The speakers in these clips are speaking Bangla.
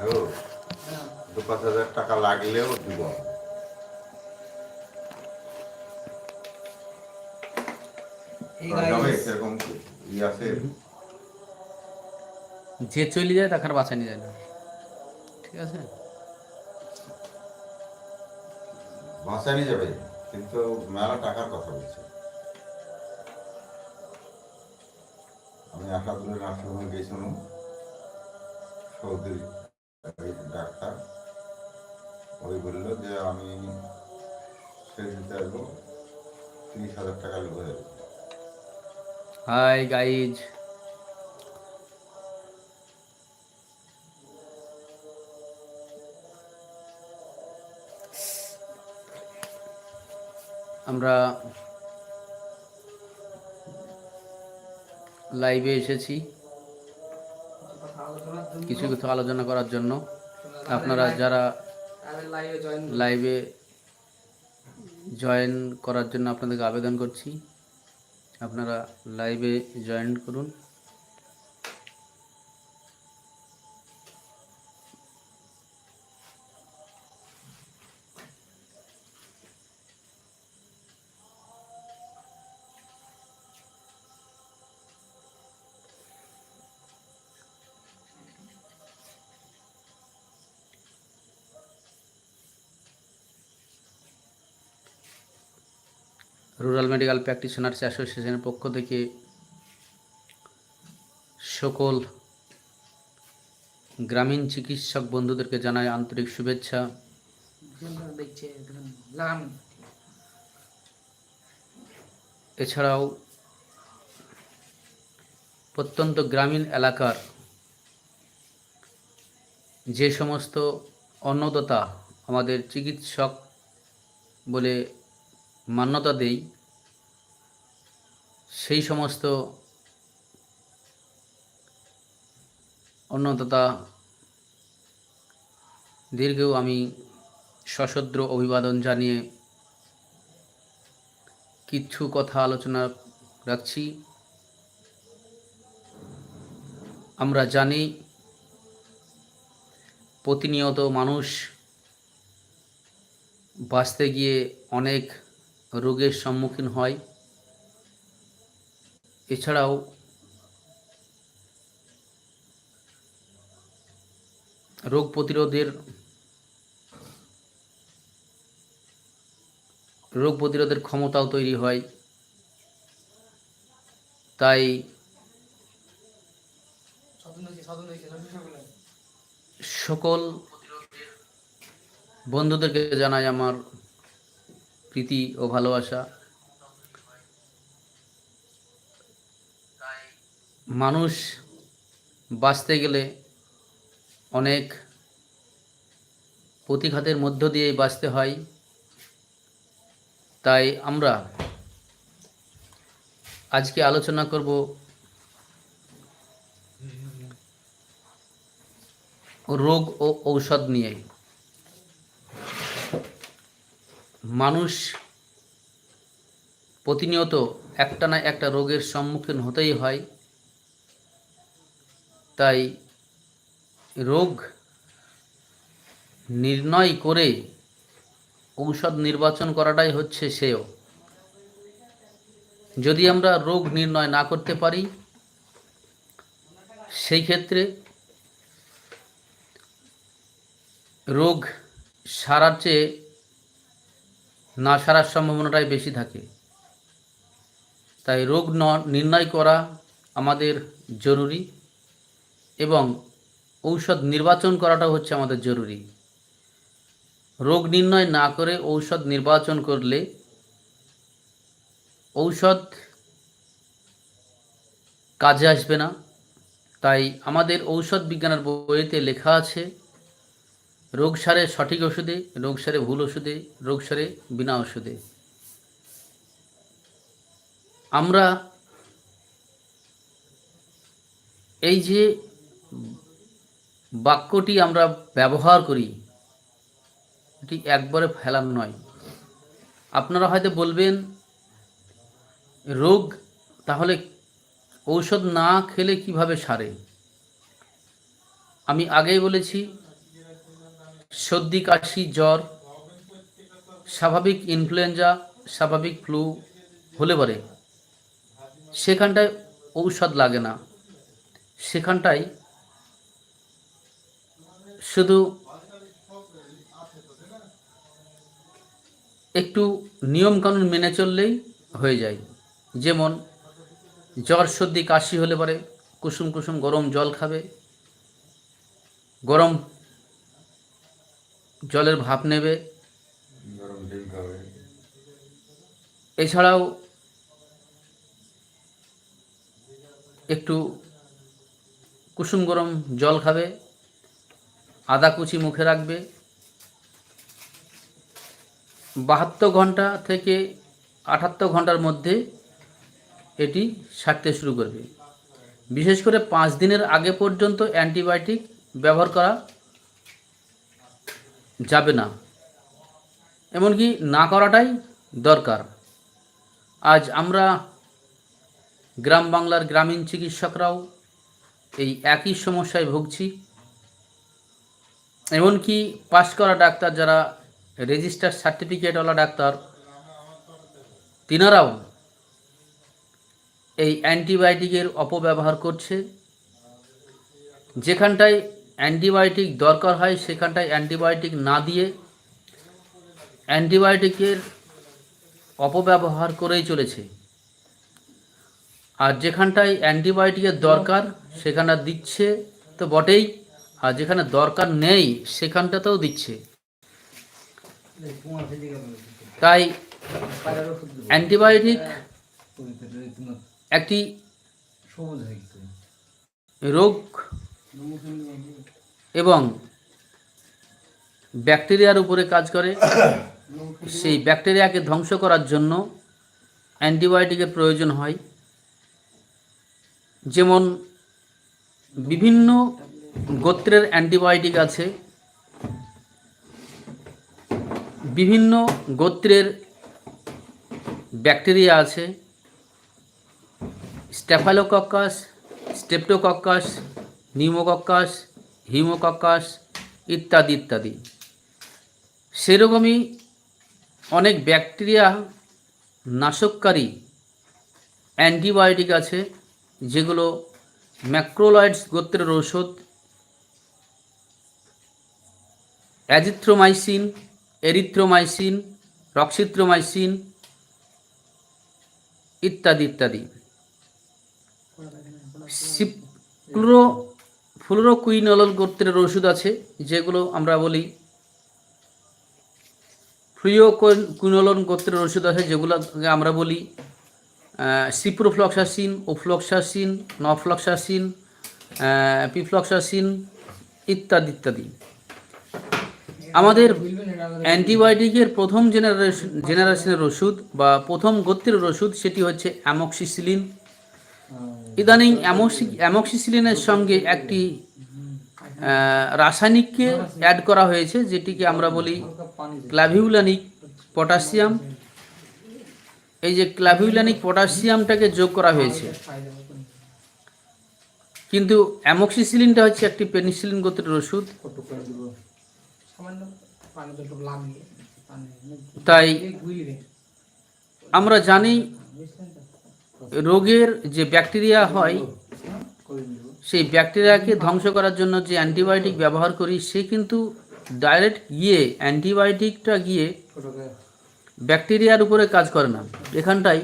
হ্যালো? দু পাঁচ হাজার টাকা লাগলেও দিব। করা যে চলে যায় তাকে আর বাঁচানি যায় না। ঠিক আছে? বাঁচানি যাবে কিন্তু মেলা টাকার কথা বলছে। আমি আশাদুলের নার্সিংহোমে গেছিলাম সৌদির এক ডাক্তার ওই বলল যে আমি সে দিতে আসব। তিরিশ হাজার টাকা লেগে যাবে। Hi guys. আমরা লাইভে এসেছি। কিছু কিছু আলোচনা করার জন্য। আপনারা যারা লাইভে জয়েন করার জন্য আপনাদেরকে আবেদন করছি। আপনারা লাইভে জয়েন করুন। রুরাল মেডিকেল প্র্যাকটিশনার্স অ্যাসোসিয়েশনের পক্ষ থেকে সকল গ্রামীণ চিকিৎসক বন্ধুদেরকে জানাই আন্তরিক শুভেচ্ছা। এছাড়াও প্রত্যন্ত গ্রামীণ এলাকার যে সমস্ত অন্নদাতা আমাদের চিকিৎসক বলে মান্যতা দেই, সেই সমস্ত অন্নদাতা দীর্ঘেও আমি সশদ্র অভিবাদন জানিয়ে কিছু কথা আলোচনা রাখছি। আমরা জানি প্রতিনিয়ত মানুষ বাঁচতে গিয়ে অনেক রোগের সম্মুখীন হয়। এছাড়াও রোগ প্রতিরোধের রোগ প্রতিরোধের ক্ষমতাও তৈরি হয়। তাই সকল বন্ধুদেরকে জানাই আমার প্রীতি ও ভালোবাসা। মানুষ বাঁচতে গেলে অনেক প্রতিঘাতের মধ্য দিয়েই বাঁচতে হয়। তাই আমরা আজকে আলোচনা করব রোগ ও ঔষধ নিয়ে। মানুষ প্রতিনিয়ত একটা না একটা রোগের সম্মুখীন হতেই হয়। তাই রোগ নির্ণয় করে ঔষধ নির্বাচন করাটাই হচ্ছে সেও যদি আমরা রোগ নির্ণয় না করতে পারি, সেই ক্ষেত্রে রোগ সারার চেয়ে না সারার সম্ভাবনাটাই বেশি থাকে। তাই রোগ নির্ণয় করা আমাদের জরুরি এবং ঔষধ নির্বাচন করাটা হচ্ছে আমাদের জরুরি। রোগ নির্ণয় না করে ঔষধ নির্বাচন করলে ঔষধ কাজে আসবে না। তাই আমাদের ঔষধ বিজ্ঞানের বইতে লেখা আছে রোগ সারে সঠিক ওষুধে, রোগ সারে ভুল ওষুধে, রোগ সারে বিনা ওষুধে। আমরা এই যে বাক্যটি আমরা ব্যবহার করি, এটি একবারে ফেলার নয়। আপনারা হয়তো বলবেন, রোগ তাহলে ঔষধ না খেলে কীভাবে সারে? আমি আগেই বলেছি সর্দি, কাশি, জ্বর, স্বাভাবিক ইনফ্লুয়েঞ্জা, স্বাভাবিক ফ্লু হলে পারে। সেখানটায় ঔষধ লাগে না। সেখানটায় শুধু একটু নিয়মকানুন মেনে চললেই হয়ে যায়। যেমন জ্বর, সর্দি, কাশি হলে পরে কুসুম কুসুম গরম জল খাবে, গরম জলের ভাপ নেবে। এছাড়াও একটু কুসুম গরম জল খাবে, আদা কুচি মুখে রাখবে। বাহাত্তর ঘণ্টা থেকে আটাত্তর ঘণ্টার মধ্যে এটি সারতে শুরু করবে। বিশেষ করে পাঁচ দিনের আগে পর্যন্ত অ্যান্টিবায়োটিক ব্যবহার করা যাবে না। এমনকি না করাটাই দরকার। আজ আমরা গ্রাম বাংলার গ্রামীণ চিকিৎসকরাও এই একই সমস্যায় ভুগছি। এমনকি পাশ করা ডাক্তার যারা রেজিস্টার সার্টিফিকেটওয়ালা ডাক্তার, তিনারাও এই অ্যান্টিবায়োটিকের অপব্যবহার করছে। যেখানটায় অ্যান্টিবায়োটিক দরকার হয় সেখানটায় অ্যান্টিবায়োটিক না দিয়ে। অ্যান্টিবায়োটিকের অপব্যবহার করেই চলেছে। আর যেখানটায় অ্যান্টিবায়োটিকের দরকার সেখানটা দিচ্ছে তো বটেই আর যেখানে দরকার নেই সেখানটাতেও দিচ্ছে। তাই অ্যান্টিবায়োটিক একটি রোগ এবং ব্যাকটেরিয়ার উপরে কাজ করে। সেই ব্যাকটেরিয়াকে ধ্বংস করার জন্য অ্যান্টিবায়োটিকের প্রয়োজন হয়। যেমন বিভিন্ন গোত্রের অ্যান্টিবায়োটিক আছে। বিভিন্ন গোত্রের ব্যাকটেরিয়া আছে। স্টেফালোকক্কাস স্টেপ্টোকক্কাস, নিউমোকক্কাস হিমোকক্কাস ইত্যাদি ইত্যাদি। সেরকমই অনেক ব্যাকটেরিয়া নাশককারী অ্যান্টিবায়োটিক আছে, যেগুলো ম্যাক্রোলয়েডস গোত্রের ঔষধ, অ্যাজিথ্রোমাইসিন, এরিথ্রোমাইসিন, রক্সিথ্রোমাইসিন ইত্যাদি ইত্যাদি। সিপ্লো ফ্লোরোকুইনল গোত্রের ওষুধ আছে, যেগুলো আমরা বলি ফ্রিওকুইনলন গোত্রের ওষুধ আছে যেগুলো আমরা বলি সিপ্রোফ্লক্সাসিন, ওফ্লক্সাসিন, নফ্লক্সাসিন পিফ্লক্সাসিন ইত্যাদি ইত্যাদি। আমাদের অ্যান্টিবায়োটিকের প্রথম জেনারেশন জেনারেশনের ওষুধ বা প্রথম গোত্রের ওষুধ, সেটি হচ্ছে অ্যামক্সিসিলিন। ইদানিং অ্যামক্সি, অ্যামক্সিসিলিনের সঙ্গে একটি রাসায়নিককে অ্যাড করা হয়েছে, যেটিকে আমরা বলি ক্লাভিউলানিক পটাশিয়াম। এই যে ক্লাভিউলানিক পটাশিয়ামটাকে যোগ করা হয়েছে। কিন্তু অ্যামক্সিসিলিনটা হচ্ছে একটি পেনিসিলিন গোত্রের ওষুধ। তাই আমরা জানি রোগের যে ব্যাকটেরিয়া হয়, সেই ব্যাকটেরিয়াকে ধ্বংস করার জন্য যে অ্যান্টিবায়োটিক ব্যবহার করি, সে কিন্তু ডাইরেক্ট গিয়ে অ্যান্টিবায়োটিকটা গিয়ে ব্যাকটেরিয়ার উপরে কাজ করে না। এখানটায়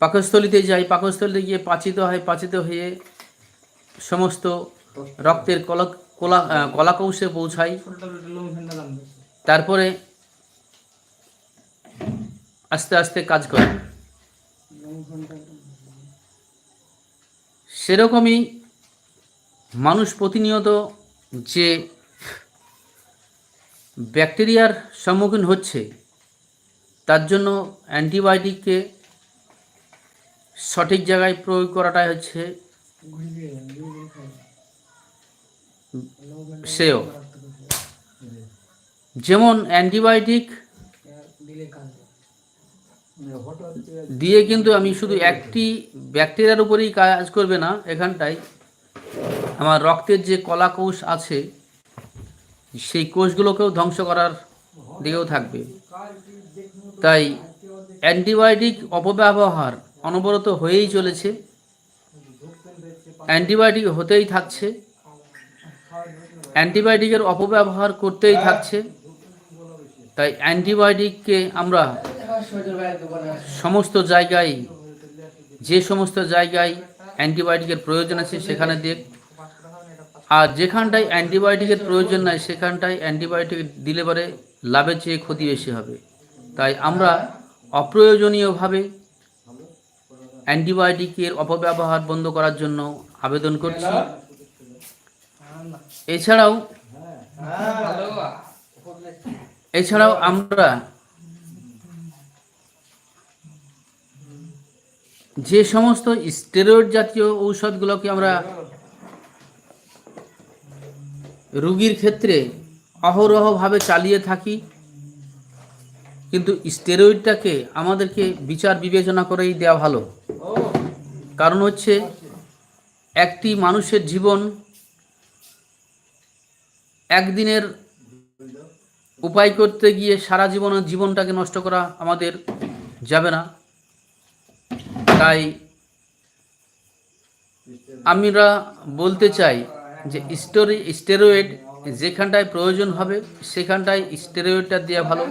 পাকস্থলিতে যাই, পাকস্থলিতে গিয়ে পাচিত হয়, পাচিত হয়ে সমস্ত রক্তের কলা কলা কলাকৌশে পৌঁছায় তারপরে আস্তে আস্তে কাজ করে। সেরকমই মানুষ প্রতিনিয়ত যে ব্যাকটেরিয়ার সম্মুখীন হচ্ছে, তার জন্য অ্যান্টিবায়োটিককে সঠিক জায়গায় প্রয়োগ করাটাই হচ্ছে সেও যেমন অ্যান্টিবায়োটিক দিয়ে কিন্তু আমি শুধু একটি ব্যাকটেরিয়ার উপরেই কাজ করবে না, এখানটায় আমার রক্তের যে কলা কোষ আছে, সেই কোষগুলোকেও ধ্বংস করার দিকেও থাকবে। তাই অ্যান্টিবায়োটিক অপব্যবহার অনবরত হয়েই চলেছে। অ্যান্টিবায়োটিক হতেই থাকছে। অ্যান্টিবায়োটিকের অপব্যবহার করতেই থাকছে। তাই অ্যান্টিবায়োটিককে আমরা সমস্ত জায়গায়, যে সমস্ত জায়গায় অ্যান্টিবায়োটিকের প্রয়োজন আছে সেখানে দেখ আর যেখানটায় অ্যান্টিবায়োটিকের প্রয়োজন নাই, সেখানটায় অ্যান্টিবায়োটিক দিলে পরে লাভের চেয়ে ক্ষতি বেশি হবে। তাই আমরা অপ্রয়োজনীয়ভাবে অ্যান্টিবায়োটিকের অপব্যবহার বন্ধ করার জন্য আবেদন করছি। এছাড়াও এছাড়াও আমরা যে সমস্ত স্টেরয়েড জাতীয় ঔষধগুলোকে আমরা রুগীর ক্ষেত্রে অহরহভাবে চালিয়ে থাকি, কিন্তু স্টেরয়েডটাকে আমাদেরকে বিচার বিবেচনা করেই দেওয়া ভালো। কারণ হচ্ছে, একটি মানুষের জীবন একদিনের উপায় করতে গিয়ে সারা জীবনের জীবনটাকে নষ্ট করা আমাদের যাবে না। তাই আমরা বলতে চাই যে স্টোরি, স্টেরয়েড যেখানটায় প্রয়োজন হবে, সেখানটায় স্টেরয়েডটা দেওয়া ভালো।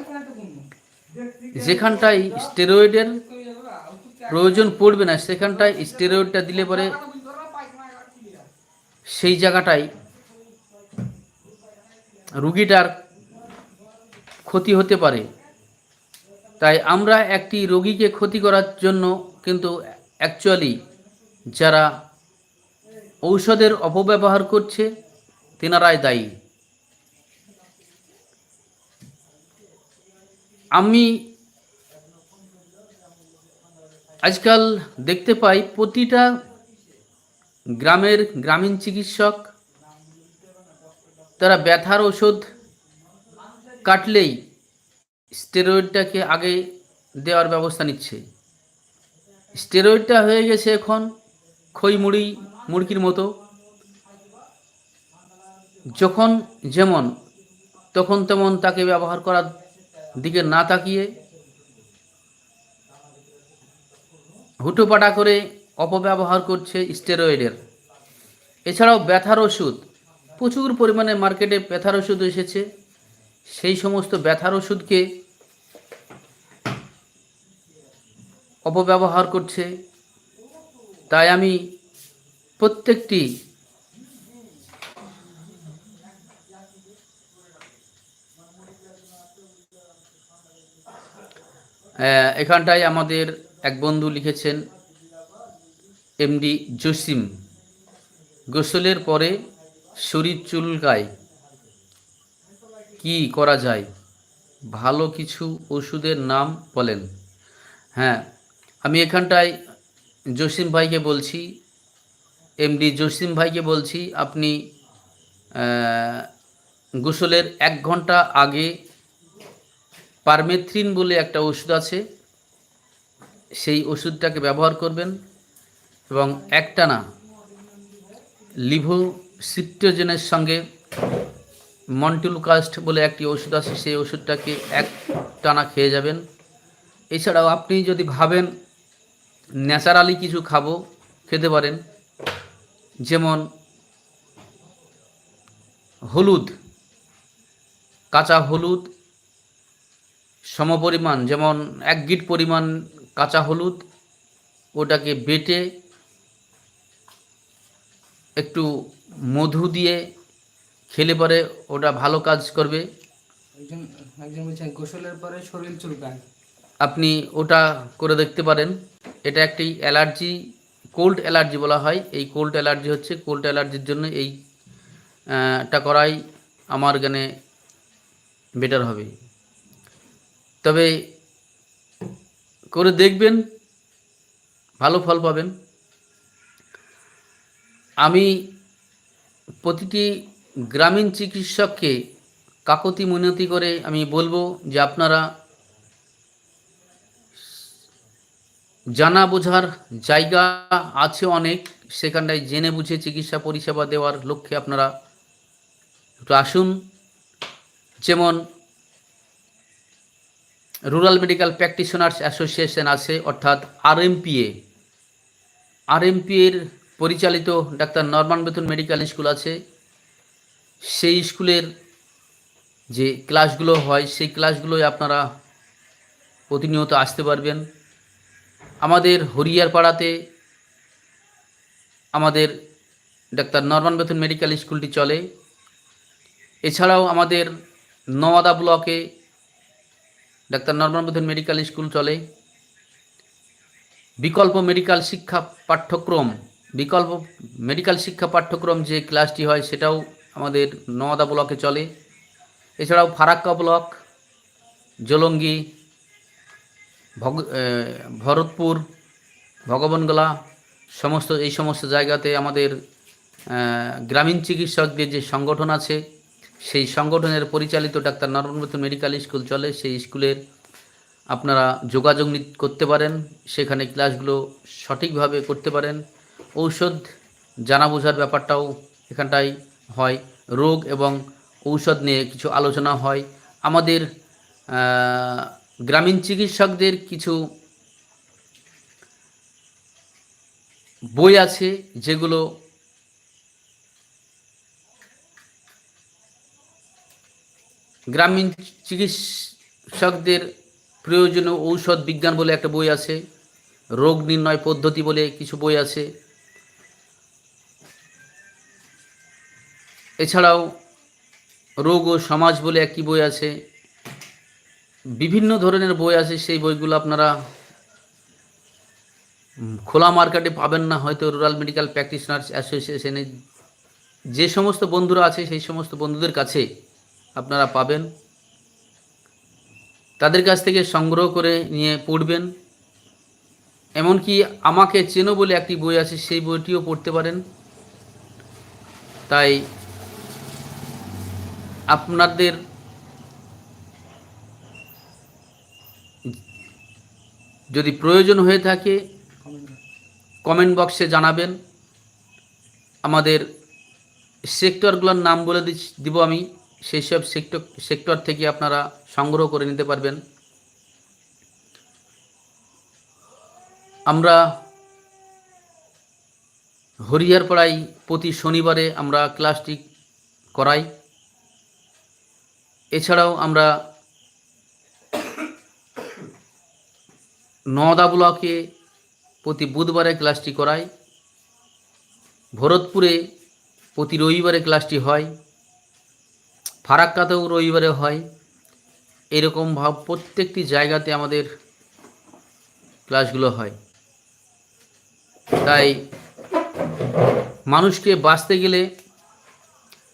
যেখানটায় স্টেরয়েডের প্রয়োজন পড়বে না, সেখানটায় স্টেরয়েডটা দিলে পরে সেই জায়গাটায় রুগীটার ক্ষতি হতে পারে। তাই আমরা একটি রোগীকে ক্ষতি করার জন্য কিন্তু অ্যাকচুয়ালি যারা ঔষধের অপব্যবহার করছে, তেনারাই দায়ী। আমি আজকাল দেখতে পাই প্রতিটা গ্রামের গ্রামীণ চিকিৎসক, তারা ব্যথার ওষুধ কাটলেই স্টেরয়েডটাকে আগে দেওয়ার ব্যবস্থা নিচ্ছে। স্টেরয়েডটা হয়ে গেছে এখন খই মুড়ি, মুরগির মতো। যখন যেমন, তখন তেমন তাকে ব্যবহার করার দিকে না তাকিয়ে হুটোপাটা করে অপব্যবহার করছে স্টেরয়েডের। এছাড়াও ব্যথার ওষুধ, প্রচুর পরিমাণে মার্কেটে ব্যথার ওষুধ এসেছে। সেই সমস্ত ব্যথার ওষুধকে অপব্যবহার করছে। তাই আমি প্রত্যেকটি এখানটায় আমাদের এক বন্ধু লিখেছেন, এমডি জসিম, গোসলের পরে শরীর চুলকায়, কি করা যায়? ভালো কিছু ওষুধের নাম বলেন। হ্যাঁ আমি এখানটায় জসিম ভাইকে বলছি, এমডি জসিম ভাইকে বলছি, আপনি গোসলের এক ঘণ্টা আগে পারমেথ্রিন বলে একটা ওষুধ আছে, সেই ওষুধটাকে ব্যবহার করবেন এবং একটানা লিভোসিট্রোজেনের সঙ্গে মন্টুলকাস্ট বলে একটি ওষুধ আছে, সেই ওষুধটাকে এক টানা খেয়ে যাবেন। এছাড়াও আপনি যদি ভাবেন ন্যাচারালি কিছু খাব, খেতে পারেন। যেমন হলুদ, কাঁচা হলুদ, সমপরিমাণ, যেমন এক গিট পরিমাণ কাঁচা হলুদ, ওটাকে বেটে একটু মধু দিয়ে খেলে পরে ওটা ভালো কাজ করবে। একজন একজন বলছেন, গোসলের পরে শরীর চুলকায়। আপনি ওটা করে দেখতে পারেন। এটা একটি অ্যালার্জি, কোল্ড অ্যালার্জি বলা হয়। এই কোল্ড অ্যালার্জি হচ্ছে, কোল্ড অ্যালার্জির জন্য এই টা করাই আমার জ্ঞানে বেটার হবে। তবে করে দেখবেন, ভালো ফল পাবেন। আমি প্রতিটি গ্রামীণ চিকিৎসককে কাকতি মিনতি করে আমি বলব যে আপনারা জানা বোঝার জায়গা আছে অনেক, সেখানটায় জেনে বুঝে চিকিৎসা পরিষেবা দেওয়ার লক্ষ্যে আপনারা একটু আসুন। যেমন রুরাল মেডিকেল প্র্যাকটিশনার্স অ্যাসোসিয়েশন আছে, অর্থাৎ আরএমপিএ আরএমপিএর পরিচালিত doctor Norman Bethune medical school আছে। সেই স্কুলের যে ক্লাসগুলো হয়, সেই ক্লাসগুলোয় আপনারা প্রতিনিয়ত আসতে পারবেন। আমাদের হরিয়ার পাড়াতে আমাদের ডাক্তার নরমান বেতন মেডিকেল স্কুলটি চলে। এছাড়াও আমাদের নওয়াদা ব্লকে doctor Norman Bethune medical school চলে। বিকল্প মেডিকেল শিক্ষা পাঠ্যক্রম, বিকল্প মেডিকেল শিক্ষা পাঠ্যক্রম যে ক্লাসটি হয় সেটাও আমাদের নওয়াদা ব্লকে চলে। এছাড়াও ফারাক্কা ব্লক, জলঙ্গি ভগ ভরতপুর, ভগবানগোলা, সমস্ত এই সমস্ত জায়গাতে আমাদের গ্রামীণ চিকিৎসকদের যে সংগঠন আছে, সেই সংগঠনের পরিচালিত ডাক্তার নরমত মেডিকেল স্কুল চলে। সেই স্কুলের আপনারা যোগাযোগ করতে পারেন। সেখানে ক্লাসগুলো সঠিকভাবে করতে পারেন। ঔষধ জানা বোঝার ব্যাপারটাও এখানটায় হয়। রোগ এবং ঔষধ নিয়ে কিছু আলোচনা হয়। আমাদের গ্রামীণ চিকিৎসকদের কিছু বই আছে যেগুলো গ্রামীণ চিকিৎসকদের প্রয়োজনীয় ঔষধ বিজ্ঞান বলে একটা বই আছে, রোগ নির্ণয় পদ্ধতি বলে কিছু বই আছে। এছাড়াও রোগ ও সমাজ বলে একটি বই আছে। বিভিন্ন ধরনের বই আছে, সেই বইগুলো আপনারা খোলা মার্কেটে পাবেন না, হয়তো রুরাল মেডিকেল প্র্যাকটিশনার্স অ্যাসোসিয়েশনে যে সমস্ত বন্ধুরা আছে, সেই সমস্ত বন্ধুদের কাছে আপনারা পাবেন। তাদের কাছ থেকে সংগ্রহ করে নিয়ে পড়বেন। এমনকি আমাকে চেনো বলে একটি বই আছে, সেই বইটিও পড়তে পারেন। তাই আপনাদের যদি প্রয়োজন হয়ে থাকে কমেন্ট বক্সে জানাবেন। আমাদের সেক্টরগুলোর নাম বলে দিব আমি। সেই সব সেক্টর সেক্টর থেকে আপনারা সংগ্রহ করে নিতে পারবেন। আমরা হরিহারপাড়ায় প্রতি শনিবারে আমরা ক্লাসটি করাই। এছাড়াও আমরা নওদা ব্লকে প্রতি বুধবারে ক্লাসটি করাই ভরতপুরে প্রতি রবিবারে ক্লাসটি হয়। ফারাক্কাতেও রবিবারে হয়। এরকম ভাব প্রত্যেকটি জায়গাতে আমাদের ক্লাসগুলো হয়। তাই মানুষকে বাঁচতে গেলে,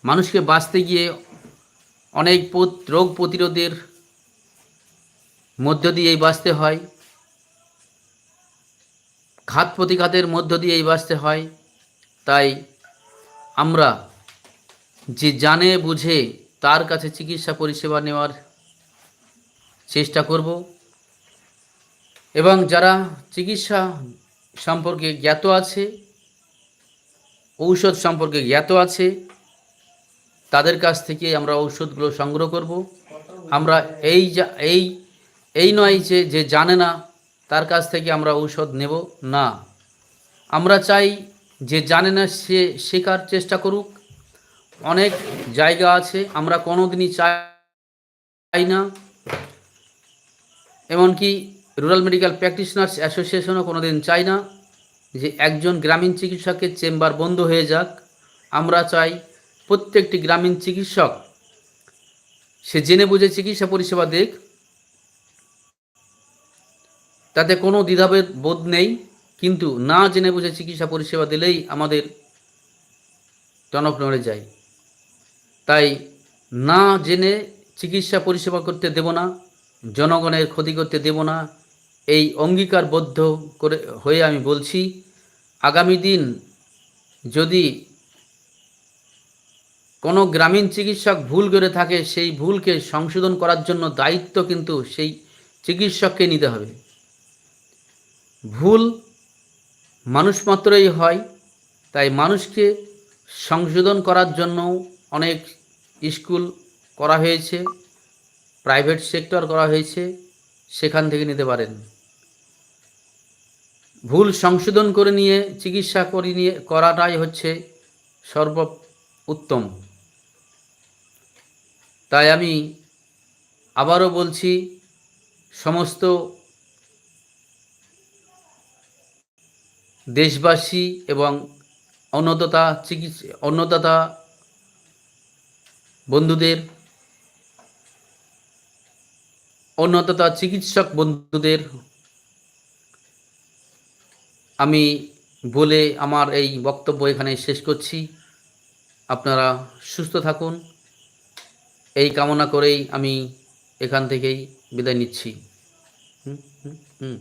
মানুষকে বাঁচতে গিয়ে অনেক রোগ প্রতিরোধের মধ্য দিয়েই বাঁচতে হয়। ঘাত প্রতিঘাতের মধ্য দিয়েই বাঁচতে হয়। তাই আমরা যে জানে, বুঝে তার কাছে চিকিৎসা পরিষেবা নেওয়ার চেষ্টা করব এবং যারা চিকিৎসা সম্পর্কে জ্ঞাত আছে, ঔষধ সম্পর্কে জ্ঞাত আছে, তাদের কাছ থেকে আমরা ঔষধগুলো সংগ্রহ করব। আমরা এই এই এই নয় যে যে জানে না তার কাছ থেকে আমরা ঔষধ নেব? না। আমরা চাই যে জানে না সে শেখার চেষ্টা করুক। অনেক জায়গা আছে, আমরা কোনোদিনই চাই না। এমনকি রুরাল মেডিকেল প্র্যাকটিশনার্স অ্যাসোসিয়েশনও কোনোদিন চাই না যে একজন গ্রামীণ চিকিৎসকের চেম্বার বন্ধ হয়ে যাক। আমরা চাই প্রত্যেকটি গ্রামীণ চিকিৎসক, সে জেনে বুঝে চিকিৎসা পরিষেবা দেখ তাতে কোনো দ্বিধাবেদ বোধ নেই, কিন্তু না জেনে বুঝে চিকিৎসা পরিষেবা দিলেই আমাদের টনক নড়ে যায়। তাই না জেনে চিকিৎসা পরিষেবা করতে দেব না, জনগণের ক্ষতি করতে দেব না, এই অঙ্গীকারবদ্ধ করে হয়ে আমি বলছি, আগামী দিন যদি কোনো গ্রামীণ চিকিৎসক ভুল করে থাকে, সেই ভুলকে সংশোধন করার জন্য দায়িত্ব কিন্তু সেই চিকিৎসককে নিতে হবে। ভুল মানুষ মাত্রই হয়, তাই মানুষকে সংশোধন করার জন্য অনেক স্কুল করা হয়েছে, প্রাইভেট সেক্টর করা হয়েছে, সেখান থেকে নিতে পারেন। ভুল সংশোধন করে নিয়ে, চিকিৎসা করে নিয়ে, করাটাই হচ্ছে সর্ব উত্তম তাই আমি আবারও বলছি, সমস্ত দেশবাসী এবং অন্নদাতা চিকিৎসা, অন্নদাতা বন্ধুদের, অন্নদাতা চিকিৎসক বন্ধুদের আমি বলে আমার এই বক্তব্য এখানে শেষ করছি। আপনারা সুস্থ থাকুন। এই কামনা করেই আমি এখান থেকেই বিদায় নিচ্ছি। হুম হুম হুম।